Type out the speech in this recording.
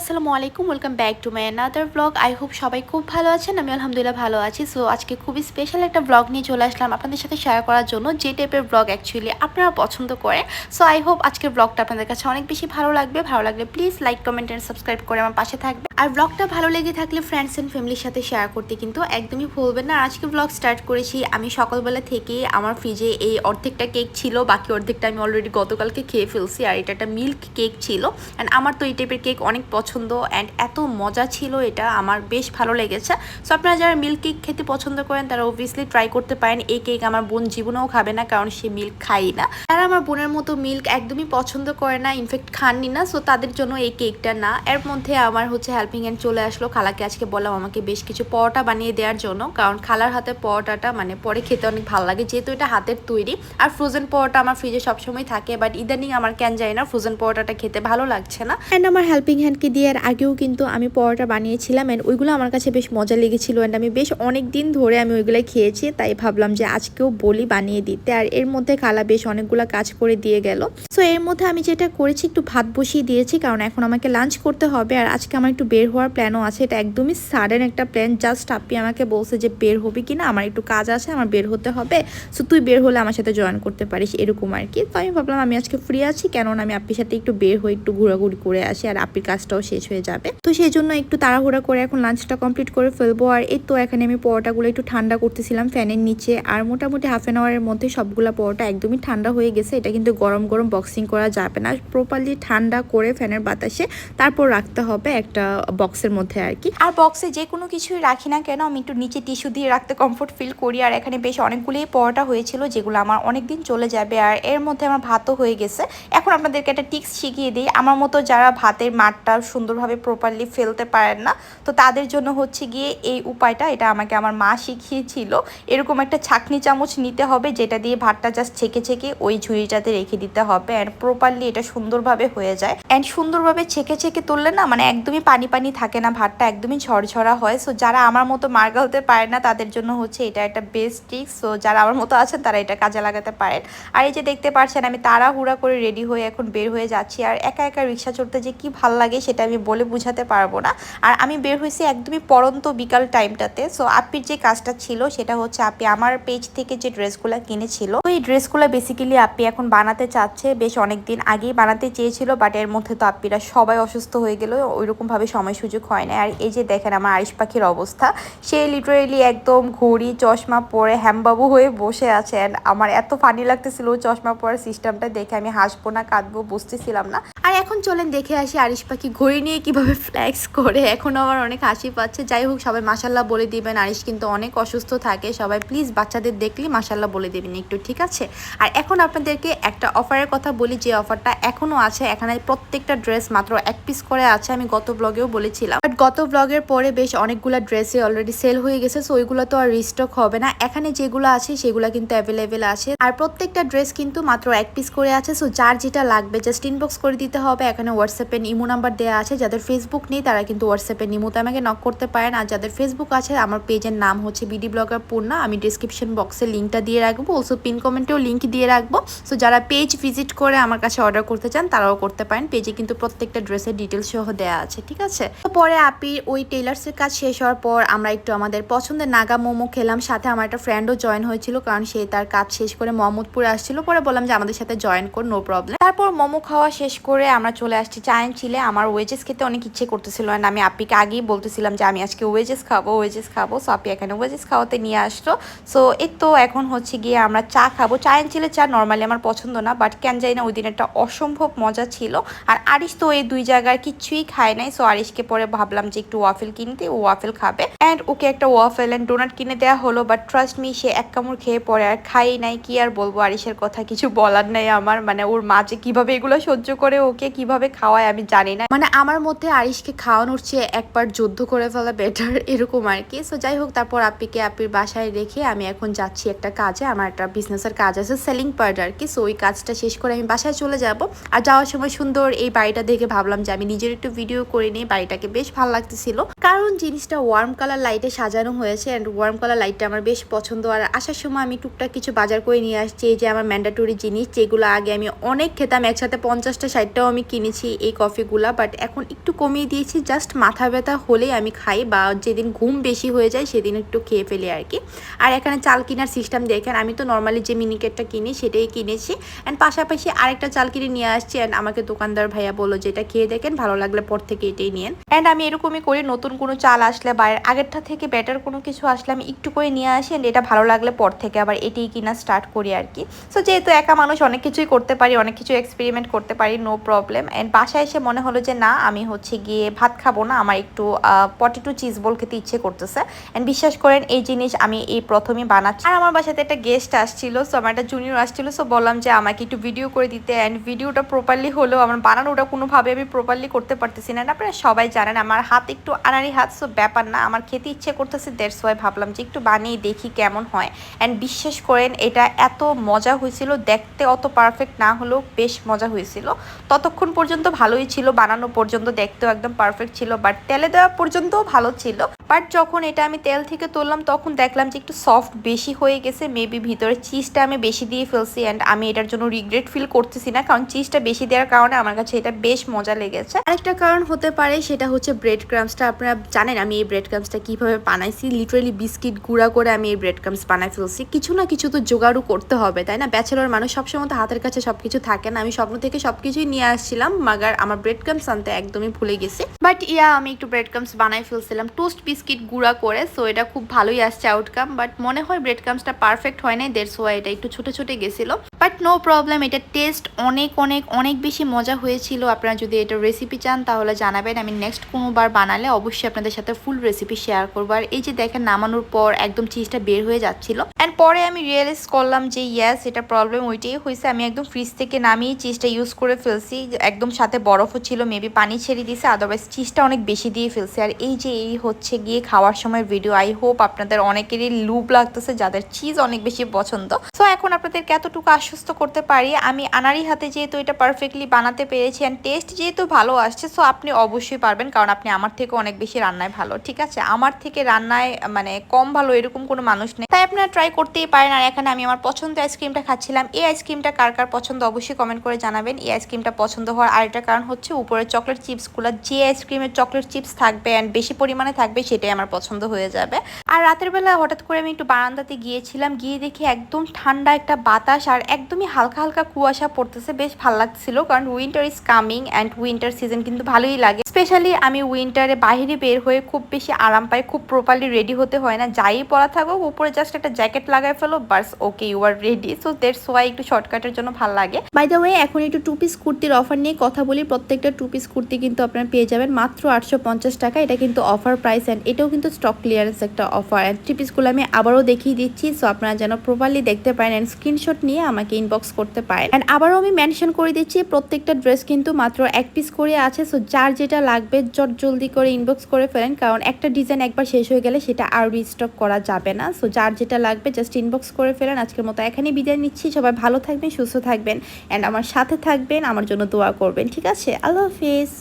আসসালামু আলাইকুম welcome back to my another blog I hope সবাই খুব ভালো আছেন, আমি আলহামদুলিল্লাহ ভালো আছি। সো আজকে খুবই স্পেশাল একটা ব্লগ নিয়ে চলে আসলাম আপনাদের সাথে শেয়ার করার জন্য, যে টাইপের ব্লগ অ্যাকচুয়ালি আপনারা পছন্দ করে। সো আই হোপ আজকের ব্লগটা আপনাদের কাছে অনেক বেশি ভালো লাগবে। ভালো লাগলে please like comment and subscribe করে আমার পাশে থাকবে আর ব্লগটা ভালো লেগে থাকলে ফ্রেন্ডস অ্যান্ড ফ্যামিলির সাথে শেয়ার করতে কিন্তু একদমই ভুলবেন না। আজকে ব্লগ স্টার্ট করেছি, আমি সকালবেলা থেকে আমার ফ্রিজে এই অর্ধেকটা কেক ছিল, বাকি অর্ধেকটা আমি অলরেডি গতকালকে খেয়ে ফেলছি, আর এটা একটা মিল্ক কেক ছিল। অ্যান্ড আমার তো এই টাইপের কেক অনেক পছন্দ অ্যান্ড এত মজা ছিল এটা, আমার বেশ ভালো লেগেছে। সো আপনারা যারা মিল্ক কেক খেতে পছন্দ করেন, তারা অবভিয়াসলি ট্রাই করতে পারেন। এই কেক আমার বোন জীবনেও খাবে না, কারণ সে মিল্ক খাই না। আমার বোনের মতো মিল্ক একদমই পছন্দ করে না ইনফ্যাক্ট খাননি না সো তাদের জন্য এই কেকটা না। এর মধ্যে আমার হচ্ছে হেল্পিং হ্যান্ড চলে আসলো, খালাকে আজকে বললাম আমাকে বেশ কিছু পরোটা বানিয়ে দেওয়ার জন্য, কারণ খালার হাতে পরোটাটা মানে পরে খেতে অনেক ভালো লাগে, যেহেতু এটা হাতের তৈরি। আর ফ্রোজেন পরোটা আমার ফ্রিজে সবসময় থাকে বাট ইদানিং আমার কেন যায় না ফ্রোজেন পরোটাটা খেতে ভালো লাগছে না। অ্যান্ড আমার হেল্পিং হ্যান্ডকে দিয়ে এর আগেও কিন্তু আমি পরোটা বানিয়েছিলাম অ্যান্ড ওইগুলো আমার কাছে বেশ মজা লেগেছিল অ্যান্ড আমি বেশ অনেক দিন ধরে আমি ওইগুলো খেয়েছি, তাই ভাবলাম যে আজকেও বলি বানিয়ে দিতে। আর এর মধ্যে খালা বেশ অনেকগুলো কাজ করে দিয়ে গেল। সো এর মধ্যে আমি যেটা করেছি, একটু ভাত বসিয়ে দিয়েছি, কারণ এখন আমাকে লাঞ্চ করতে হবে। আর আজকে আমার একটু বের হওয়ার প্ল্যানও আছে। এটা একদমই সাডেন একটা প্ল্যান জাস্ট আপনি আমাকে বলছে যে, বের হবি কি না আমার একটু কাজ আছে, আমার বের হতে হবে। সো তুই বের হলে আমার সাথে জয়েন করতে পারিস। এরকম আর কি। তো আমি ভাবলাম, আমি আজকে ফ্রি আছি। কেননা, আমি আপির সাথে একটু বের হয়ে একটু ঘোরাঘুরি করে আসি, আর আপির কাজটাও শেষ হয়ে যাবে। তো সেই জন্য একটু তাড়াহুড়া করে এখন লাঞ্চটা কমপ্লিট করে ফেলব। আর এই তো এখানে আমি পরোটাগুলো একটু ঠান্ডা করতেছিলাম ফ্যানের নিচে। আর মোটামুটি হাফ অ্যান আওয়ারের মধ্যে সবগুলো পরোটা একদমই ঠান্ডা হয়ে গেছে। এটা কিন্তু গরম গরম বক্সিং করা যাবে না। প্রপারলি ঠান্ডা করে ফ্যানের বাতাসে তারপর রাখতে হবে একটা বক্সের মধ্যে আর কি। আর বক্সে যে কোনো কিছুই রাখি না কেন, আমি একটু নিচে টিস্যু দিয়ে রাখতে কমফোর্ট ফিল করি। আর এখানে বেশ অনেকগুলোই পরোটা হয়েছিল, যেগুলো আমার অনেক দিন চলে যাবে। আর এর মধ্যে আমার ভাতও হয়ে গেছে। এখন আপনাদেরকে একটা টিক্স শিখিয়ে দিই। আমার মতো যারা ভাতের মাঠটা সুন্দরভাবে প্রপারলি ফেলতে পারেন না, তো তাদের জন্য হচ্ছে গিয়ে এই উপায়টা, এটা আমাকে আমার মা শিখিয়েছিল। এরকম একটা ছাকনি চামচ নিতে হবে, যেটা দিয়ে ভাতটা জাস্ট ছেঁকে ছেঁকে ওই ঝুড়িটাতে রেখে দিতে হবে অ্যান্ড প্রপারলি এটা সুন্দরভাবে হয়ে যায়। অ্যান্ড সুন্দরভাবে ছেঁকে ছেঁকে তুললে না মানে একদমই পানি পানি থাকে না, ভাতটা একদমই ঝরঝরা হয়। সো যারা আমার মতো মার গালতে পারে না, তাদের জন্য হচ্ছে এটা একটা বেস্ট টিক্স সো যারা আমার মতো আছেন, তারা এটা কাজে লাগাতে পারেন। আর এই যে দেখতে পাচ্ছেন, আমি তাড়াহুড়া করে রেডি হয়ে এখন বের হয়ে যাচ্ছি। আর একা একা রিক্সা চড়তে যে কি ভালো লাগে, সেটা আমি বলে বুঝাতে পারব না। আর আমি বের হয়েছি একদমই পরন্ত বিকাল টাইমটাতে সো আপির যে কাজটা ছিল, সেটা হচ্ছে আপনি আমার পেজ থেকে যে ড্রেসগুলো কিনেছিল এই ড্রেসগুলো বেসিক্যালি আপনি এখন বানাতে চাচ্ছে, বেশ অনেক দিন আগেই বানাতে চেয়েছিল বাট এর মধ্যে তো আপিরা সবাই অসুস্থ হয়ে গেল, ওইরকমভাবে সময় সুযোগ হয় না আর এই যে দেখেন আমার আরিশ পাখির অবস্থা, সে লিটারেলি একদম ঘড়ি, চশমা পরে হ্যামবাবু হয়ে বসে আছে। অ্যান্ড আমার এত ফানি লাগতেছিল চশমা পরার সিস্টেমটা দেখে আমি হাসবো না, কাঁদবো, বুঝতেছিলাম না। আর এখন চলেন দেখে আসি আরিশ পাখি ঘড়ি নিয়ে কীভাবে ফ্ল্যাক্স করে। এখন আমার অনেক হাসি পাচ্ছে। যাই হোক, সবাই মাসাল্লাহ বলে দিবেন। আরিশ কিন্তু অনেক অসুস্থ থাকে। সবাই প্লিজ বাচ্চাদের দেখলে মাসাল্লাহ বলে দেবেন একটু, ঠিক আছে? আর এখন আপনাদেরকে একটা অফারের কথা বলি। যে অফারটা এখনও আছে, এখানে প্রত্যেকটা ড্রেস মাত্র এক পিস করে আছে। আমি গত ব্লগেও বলেছিলাম। বাট গত ব্লগের পরে বেশ অনেকগুলো ড্রেসে অলরেডি সেল হয়ে গেছে। সো ওইগুলো তো আর রিস্টক হবে না। এখানে যেগুলো আছে, সেগুলো কিন্তু অ্যাভেলেবেল আছে। আর প্রত্যেকটা ড্রেস কিন্তু মাত্র এক পিস করে আছে। সো যার যেটা লাগবে জাস্ট ইনবক্স করে দিতে হবে। এখানে হোয়াটসঅ্যাপে ইমো নাম্বার দেওয়া আছে। যাদের ফেসবুক নেই, তারা কিন্তু হোয়াটসঅ্যাপে ইমোতে আমাকে নক করতে পারেন। আর যাদের ফেসবুক আছে, আমার পেজের নাম হচ্ছে বিডি ব্লগার পূর্ণা আমি ডিসক্রিপশন বক্সে লিঙ্কটা দিয়ে রাখব। অলসো পিন কমেন্টেও লিঙ্ক দিয়ে রাখব। সো যারা পেজ ভিজিট করে আমার কাছে অর্ডার করতে চান, তারাও করতে পারেন। পেজে কিন্তু প্রত্যেকটা ড্রেসের ডিটেলস সহ দেওয়া আছে, ঠিক আছে? তো পরে আপি ওই টেলার্সের কাজ শেষ হওয়ার পর আমরা একটু আমাদের পছন্দের নাগা মোমো খেলাম। সাথে আমার একটা ফ্রেন্ডও জয়েন হয়েছিল, কারণ সে তার কাজ শেষ করে মোহাম্মদপুরে আসছিল। পরে বললাম যে, আমাদের সাথে জয়েন কর নো প্রবলেম তারপর মোমো খাওয়া শেষ করে আমরা চলে আসছি চায়ন চিলে। আমার ওয়েজেস খেতে অনেক ইচ্ছে করতেছিল and আমি আপিকে আগেই বলতেছিলাম যে, আমি আজকে ওয়েজেস খাব ওয়েজেস খাব। সো আপি এখানে ওয়েজেস খাওয়াতে নিয়ে আসলো। সো এই তো এখন হচ্ছে গিয়ে আমরা চা খাব। চায়ন চিলে চা নর্মালি আমার পছন্দ না বাট কেন যাই না ওই দিন একটা অসম্ভব মজা ছিল। আর আরিশ তো এই দুই জায়গার কিচ্ছুই খায় নাই। সো আরিশকে পরে ভাবলাম যে, একটু ওয়াফেল কিনতে, ও ওয়াফেল খাবে। অ্যান্ড ওকে একটা ওয়াফেল অ্যান্ড ডোনাট কিনে দেওয়া হলো বাট ট্রাস্ট মি সে এক কামড় খেয়ে পরে আর খাই নাই, কি আর বলব? আরিশের কথা কিছু বলার নাই আমার মানে ওর মা যে কীভাবে এগুলো সহ্য করে, ওকে কীভাবে খাওয়ায় আমি জানি না। মানে আমার মধ্যে আরিশকে খাওয়ানোর চেয়ে একবার যুদ্ধ করে ফেলা বেটার এরকম আর কি। সো যাই হোক, তারপর আপিকে আপির বাসায় রেখে আমি এখন যাচ্ছি একটা কাজে, আমার একটা বিজনেসের কাজ আছে সেলিং পার্ট আর কি। সো ওই কাজটা শেষ করে আমি বাসায় চলে যাব। আর যাওয়ার সময় সুন্দর এই বাড়িটা দেখে ভাবলাম যে আমি নিজের একটু ভিডিও করে নিই বাড়িটাকে বেশ ভালো লাগতেছিল। কারণ জিনিসটা ওয়ার্ম কালার লাইটে সাজানো হয়েছে অ্যান্ড ওয়ার্ম কালার লাইটটা আমার বেশ পছন্দ। আর আসার সময় আমি টুকটাক কিছু বাজার করে নিয়ে আসছি, এই যে আমার ম্যান্ডাটরি জিনিস, যেগুলো আগে আমি অনেক খেতাম, একসাথে পঞ্চাশটা, ষাটটাও আমি কিনেছি এই কফিগুলা বাট এখন একটু কমিয়ে দিয়েছি জাস্ট মাথা ব্যথা হলেই আমি খাই বা যেদিন ঘুম বেশি হয়ে যায় সেদিন একটু খেয়ে ফেলি আর কি। আর এখানে চাল কেনার সিস্টেম দেখেন, আমি তো নর্মালি যে মিনিকেটটা কিনি সেটাই কিনেছি। অ্যান্ড পাশাপাশি আরেকটা চাল কিনে নিয়ে আসছি অ্যান্ড আমাকে দোকানদার ভাইয়া বলল যে এটা খেয়ে দেখেন, ভালো লাগলে পর থেকে এটাই নিয়েন। অ্যান্ড আমি এরকমই করি, নতুন কোনো চাল আসলে বা এর আগেরটা থেকে বেটার কোনো কিছু আসলে আমি একটু করে নিয়ে আসি অ্যান্ড এটা ভালো লাগলে পর থেকে আবার এটাই কিনা স্টার্ট করি আর কি। সো যেহেতু একা মানুষ অনেক কিছুই করতে পারি, অনেক কিছু এক্সপেরিমেন্ট করতে পারি নো প্রবলেম অ্যান্ড বাসায় এসে মনে হলো যে, না, আমি হচ্ছে গিয়ে ভাত খাব না, আমার একটু পটেটো চিজ বল খেতে ইচ্ছে করতেছে। অ্যান্ড বিশ্বাস করেন, এই জিনিস আমি এই প্রথমে বানাচ্ছি। আর আমার বাসাতে একটা গেস্ট আসছিল সো আমার একটা জুনিয়র আসছিল সো বললাম যে, আমাকে একটু ভিডিও করে দিতে। অ্যান্ড ভিডিওটা প্রপারলি হলেও, আমার বানানোটা কোনোভাবে আমি প্রপারলি করতে পারতেছি না। আপনারা সবাই জানেন, আমার হাত একটু আনারি হাত সো ব্যাপার না, আমার খেতে ইচ্ছে করতেছে দেড় ওয়াই ভাবলাম যে একটু বানিয়ে দেখি কেমন হয়। অ্যান্ড বিশ্বাস করেন, এটা এত মজা হয়েছিল, দেখতে অত পারফেক্ট না হলেও বেশ মজা হয়েছিল। ততক্ষণ পর্যন্ত ভালোই ছিল, বানানো পর্যন্ত দেখতেও একদম পারফেক্ট ছিল বাট তেলে দেওয়া পর্যন্তও ভালো ছিল। বাট যখন এটা আমি তেল থেকে তুললাম, তখন দেখলাম যে একটু সফট বেশি হয়ে গেছে। মেবি ভিতরে চিজটা আমি বেশি দিয়ে ফেলছি অ্যান্ড আমি এটার জন্য রিগ্রেট ফিল করতেছি না, কারণ চিজটা বেশি দেওয়ার কারণে আমার কাছে এটা বেশ মজা লেগেছে। আরেকটা কারণ হতে পারে, সেটা হচ্ছে ব্রেড ক্রামসটা আপনারা জানেন, আমি এই ব্রেড ক্রামসটা কীভাবে বানাইছি? লিটারেলি বিস্কিট গুঁড়া করে আমি এই ব্রেড ক্রামস বানাই ফেলছি। কিছু না কিছু তো জোগাড়ও করতে হবে, তাই না? ব্যাচেলর মানুষ সবসময় তো হাতের কাছে সবকিছু থাকে না। আমি স্বপ্ন থেকে সবকিছুই নিয়ে আসছিলাম, মাগার আমার ব্রেড ক্রামস আনতে একদমই ভুলে গেছি। বাট ইয়া, আমি একটু ব্রেড ক্রামস বানাই ফেলছিলাম। টোস্ট বিস্কিট গুঁড়া করে সো এটা খুব ভালোই আসছে আউটকাম বাট মনে হয় ব্রেড ক্রামসটা পারফেক্ট হয় নাই দেড়শো এটা একটু ছোট ছোট গেছিল। বাট নো প্রবলেম, এটা টেস্ট অনেক অনেক অনেক বেশি মজা হয়েছিল। আপনারা যদি এটা রেসিপি চান, তাহলে জানাবেন। আমি নেক্সট কোনোবার বানালে অবশ্যই আপনাদের সাথে ফুল রেসিপি শেয়ার করব। আর এই যে দেখেন, নামানোর পর একদম চিজটা বের হয়ে যাচ্ছিল। অ্যান্ড পরে আমি রিয়েলাইজ করলাম যে ইয়াস এটা প্রবলেম ওইটাই হয়েছে। আমি একদম ফ্রিজ থেকে নামিয়ে চিজটা ইউজ করে ফেলছি। একদম সাথে বরফও ছিল মেবি পানি ছেড়ে দিয়েছে আদারওয়াইজ চিজটা অনেক বেশি দিয়ে ফেলছি। আর এই যে এই হচ্ছে গিয়ে খাওয়ার সময় ভিডিও আই হোপ আপনাদের অনেকেরই লুপ লাগতেছে, যাদের চিজ অনেক বেশি পছন্দ। সো এখন আপনাদেরকে এতটুকু আশ্বস্ত করতে পারি। আমি আনারি হাতে যেহেতু এটা পারফেক্টলি বানাতে পেরেছি অ্যান্ড টেস্ট যেহেতু ভালো আসছে সো আপনি অবশ্যই পারবেন, কারণ আপনি আমার থেকে অনেক বেশি রান্নায় ভালো, ঠিক আছে? আমার থেকে রান্নায় মানে কম ভালো এরকম কোনো মানুষ নেই। তাই আপনারা ট্রাই করতেই পারেন, আর এখানে আমি আমার পছন্দ আইসক্রিমটা খাচ্ছিলাম। এই আইসক্রিমটা কার কার পছন্দ অবশ্যই কমেন্ট করে জানাবেন। এই আইসক্রিমটা পছন্দ হওয়ার আরেকটা কারণ হচ্ছে উপরে চকলেট চিপসগুলো যে আইসক্রিমের চকলেট চিপস থাকবে অ্যান্ড বেশি পরিমাণে থাকবে, সেটাই আমার পছন্দ হয়ে যাবে। আর রাতের বেলা হঠাৎ করে আমি একটু বারান্দাতে গিয়েছিলাম, গিয়ে দেখি একদম ঠান্ডা একটা বাতাস, আর একদমই হালকা হালকা কুয়াশা পড়তেছে, বেশ ভালো লাগছিল কারণ winter is coming and winter season কিন্তু ভালোই লাগে। স্পেশালি আমি উইন্টারে বাইরে বের হয়ে খুব বেশি আরাম পাই, খুব প্রপারলি রেডি হতে হয় না। যাই পরা থাকুক, উপরে জাস্ট একটা জ্যাকেট লাগাই ফেলো, বাস okay you are ready so that's why একটু শর্টকাটের জন্য ভালো লাগে। বাই দ্য ওয়ে এখন একটু টু পিস কুর্তির অফার নিয়ে কথা বলি। প্রত্যেকটা টু পিস কুর্তি কিন্তু আপনারা পেয়ে যাবেন মাত্র আটশো পঞ্চাশ টাকা। এটা কিন্তু অফার প্রাইস অ্যান্ড এটাও কিন্তু স্টক ক্লিয়ারেন্স একটা অফার অ্যান্ড থ্রি পিসগুলো আমি আবারও দেখিয়ে দিচ্ছি। সো আপনারা যেন প্রপারলি দেখতে পারেন অ্যান্ড স্ক্রিনশট নিয়ে আমাকে ইনবক্স করতে পারেন। অ্যান্ড আবারও আমি মেনশন করে দিচ্ছি, প্রত্যেকটা ড্রেস কিন্তু মাত্র এক পিস করে আছে সো যার যেটা লাগবে জট জলদি করে ইনবক্স করে ফেলেন, কারণ একটা ডিজাইন একবার শেষ হয়ে গেলে সেটা আর রিস্টক করা যাবে না। সো যার যেটা লাগবে জাস্ট ইনবক্স করে ফেলেন। আজকের মতো এখানেই বিদায় নিচ্ছি। সবাই ভালো থাকবেন, সুস্থ থাকবেন অ্যান্ড আমার সাথে থাকবেন, আমার জন্য দোয়া করবেন, ঠিক আছে? আল্লাহ হাফিজ।